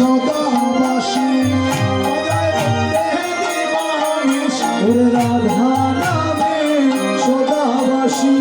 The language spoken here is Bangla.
সদাবাসী রাধা নামে সদাবাসী